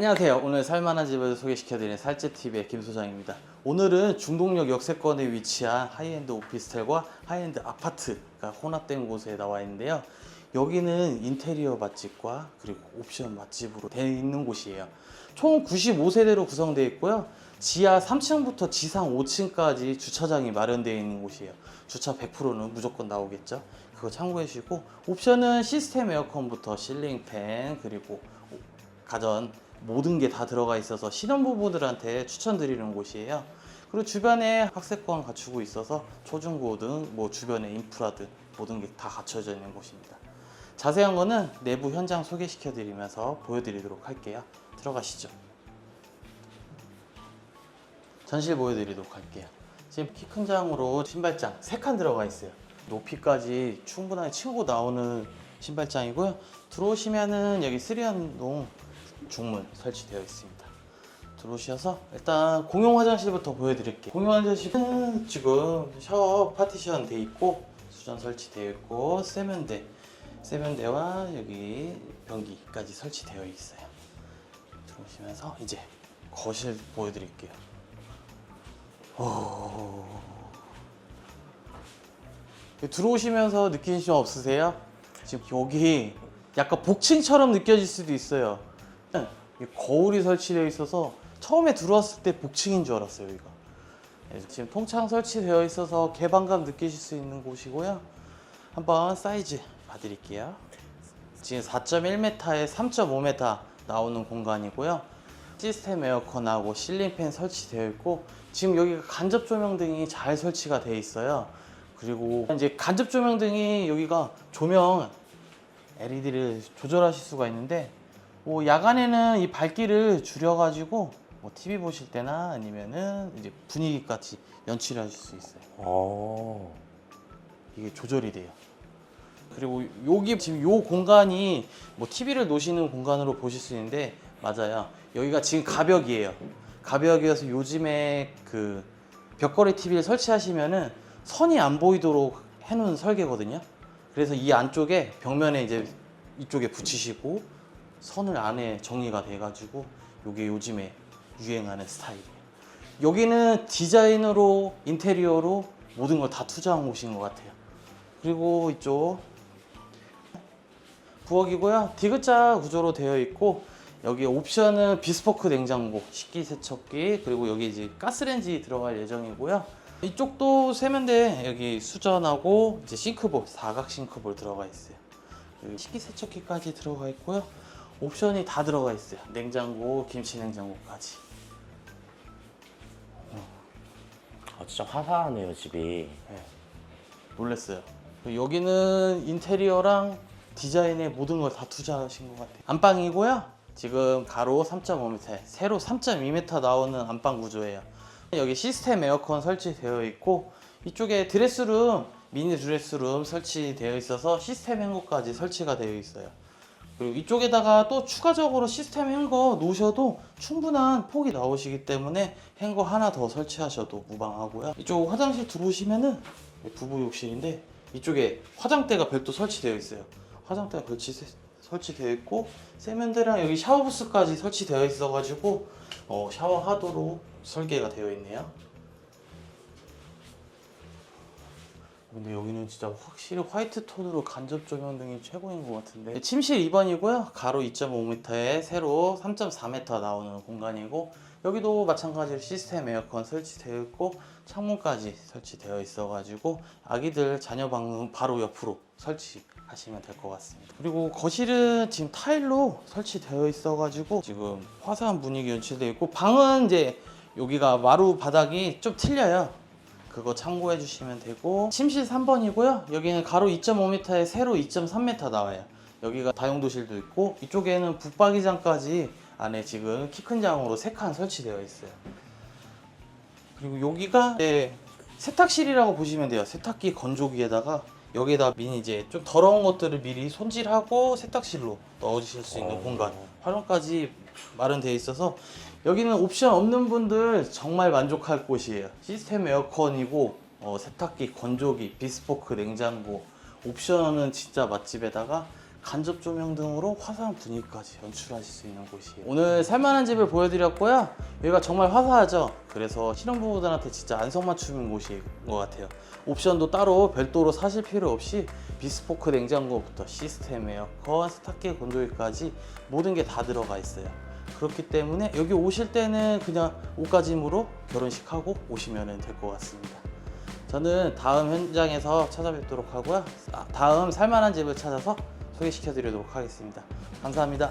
안녕하세요. 오늘 살만한 집을 소개시켜드리는 살집TV의 김소장입니다. 오늘은 중동역 역세권에 위치한 하이엔드 오피스텔과 하이엔드 아파트가 혼합된 곳에 나와 있는데요. 여기는 인테리어 맛집과 그리고 옵션 맛집으로 되어 있는 곳이에요. 총 95세대로 구성되어 있고요. 지하 3층부터 지상 5층까지 주차장이 마련되어 있는 곳이에요. 주차 100%는 무조건 나오겠죠. 그거 참고해 주시고 옵션은 시스템 에어컨부터 실링팬 그리고 가전 모든 게 다 들어가 있어서 신혼부부들한테 추천드리는 곳이에요. 그리고 주변에 학세권 갖추고 있어서 초중고등 뭐 주변에 인프라등 모든 게 다 갖춰져 있는 곳입니다. 자세한 거는 내부 현장 소개시켜 드리면서 보여드리도록 할게요. 들어가시죠. 전실 보여드리도록 할게요. 지금 키 큰 장으로 신발장 3칸 들어가 있어요. 높이까지 충분하게 치고 나오는 신발장이고요. 들어오시면은 여기 쓰리한동 중문 설치되어 있습니다. 들어오셔서 일단 공용 화장실부터 보여드릴게요. 공용 화장실은 지금 샤워 파티션 돼 있고 수전 설치되어 있고 세면대, 세면대와 여기 변기까지 설치되어 있어요. 들어오시면서 이제 거실 보여드릴게요. 오... 들어오시면서 느끼신 점 없으세요? 지금 여기 약간 복층처럼 느껴질 수도 있어요. 이 거울이 설치되어 있어서 처음에 들어왔을 때 복층인 줄 알았어요 여기가. 네, 지금 통창 설치되어 있어서 개방감 느끼실 수 있는 곳이고요. 한번 사이즈 봐드릴게요. 지금 4.1m에 3.5m 나오는 공간이고요. 시스템 에어컨하고 실링팬 설치되어 있고 지금 여기가 간접 조명등이 잘 설치가 되어 있어요. 그리고 이제 간접 조명등이 여기가 조명 LED를 조절하실 수가 있는데 뭐 야간에는 이 밝기를 줄여가지고 뭐 TV 보실 때나 아니면은 이제 분위기 같이 연출하실 수 있어요. 어. 이게 조절이 돼요. 그리고 여기 지금 요 공간이 뭐 TV를 놓으시는 공간으로 보실 수 있는데 맞아요. 여기가 지금 가벽이에요. 가벽이어서 요즘에 그 벽걸이 TV를 설치하시면은 선이 안 보이도록 해놓은 설계거든요. 그래서 이 안쪽에 벽면에 이제 이쪽에 붙이시고 선을 안에 정리가 돼가지고 이게 요즘에 유행하는 스타일이에요. 여기는 디자인으로 인테리어로 모든 걸 다 투자한 곳인 것 같아요. 그리고 이쪽 부엌이고요. 디귿자 구조로 되어 있고 여기 옵션은 비스포크 냉장고, 식기 세척기 그리고 여기 이제 가스레인지 들어갈 예정이고요. 이쪽도 세면대 여기 수전하고 이제 싱크볼 사각 싱크볼 들어가 있어요. 여기 식기 세척기까지 들어가 있고요. 옵션이 다 들어가 있어요. 냉장고, 김치 냉장고까지. 아, 진짜 화사하네요, 집이. 네. 놀랬어요. 여기는 인테리어랑 디자인에 모든 걸 다 투자하신 것 같아요. 안방이고요. 지금 가로 3.5m, 세로 3.2m 나오는 안방 구조예요. 여기 시스템 에어컨 설치되어 있고 이쪽에 드레스룸, 미니 드레스룸 설치되어 있어서 시스템 행거까지 설치가 되어 있어요. 그리고 이쪽에다가 또 추가적으로 시스템 행거 놓으셔도 충분한 폭이 나오시기 때문에 행거 하나 더 설치하셔도 무방하고요. 이쪽 화장실 들어오시면은 부부 욕실인데 이쪽에 화장대가 별도 설치되어 있어요. 화장대가 별치 설치되어 있고 세면대랑 여기 샤워부스까지 설치되어 있어가지고 어, 샤워하도록 설계가 되어 있네요. 근데 여기는 진짜 확실히 화이트 톤으로 간접 조명 등이 최고인 것 같은데. 침실 2번이고요. 가로 2.5m에 세로 3.4m 나오는 공간이고 여기도 마찬가지로 시스템 에어컨 설치되어 있고 창문까지 설치되어 있어 가지고 아기들 자녀 방은 바로 옆으로 설치하시면 될 것 같습니다. 그리고 거실은 지금 타일로 설치되어 있어 가지고 지금 화사한 분위기 연출되어 있고 방은 이제 여기가 마루 바닥이 좀 틀려요 그거 참고해 주시면 되고 침실 3번이고요. 여기는 가로 2.5m에 세로 2.3m 나와요. 여기가 다용도실도 있고 이쪽에는 붙박이장까지 안에 지금 키 큰 장으로 3칸 설치되어 있어요. 그리고 여기가 이제 세탁실이라고 보시면 돼요. 세탁기 건조기에다가 여기에다 미니 이제 좀 더러운 것들을 미리 손질하고 세탁실로 넣어주실 수 있는 어. 공간 활용까지 마련되어 있어서 여기는 옵션 없는 분들 정말 만족할 곳이에요. 시스템 에어컨이고 어, 세탁기, 건조기, 비스포크 냉장고 옵션은 진짜 맛집에다가 간접 조명 등으로 화사한 분위기까지 연출하실 수 있는 곳이에요. 오늘 살만한 집을 보여드렸고요. 여기가 정말 화사하죠. 그래서 신혼부부들한테 진짜 안성맞춤인 곳인 것 같아요. 옵션도 따로 별도로 사실 필요 없이 비스포크 냉장고부터 시스템 에어컨, 스타키 건조기까지 모든 게 다 들어가 있어요. 그렇기 때문에 여기 오실 때는 그냥 옷가짐으로 결혼식하고 오시면 될 것 같습니다. 저는 다음 현장에서 찾아뵙도록 하고요. 아, 다음 살만한 집을 찾아서 소개시켜 드리도록 하겠습니다. 감사합니다.